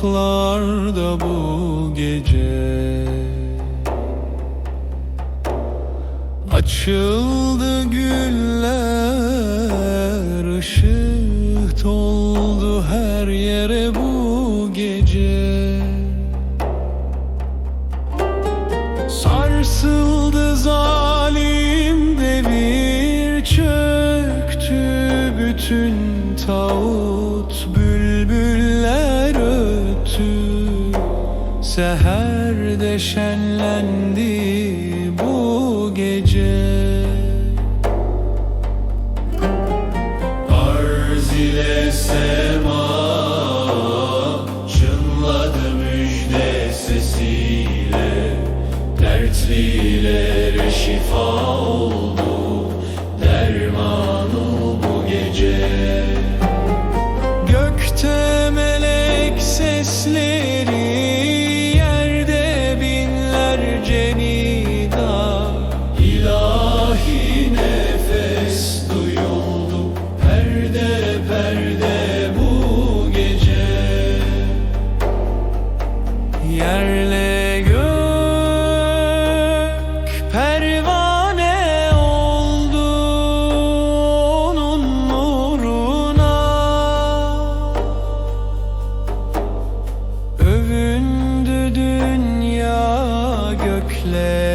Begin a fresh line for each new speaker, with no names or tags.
semalarda bu gece. Açıldı güller ışık doldu her yere bu gece. Sarsıldı zalim devir çöktü bütün tağut Seherde şenlendi bu gece. Arz ile sema Çınladı müjde sesiyle Dertlilere şifa oldu Dermanı play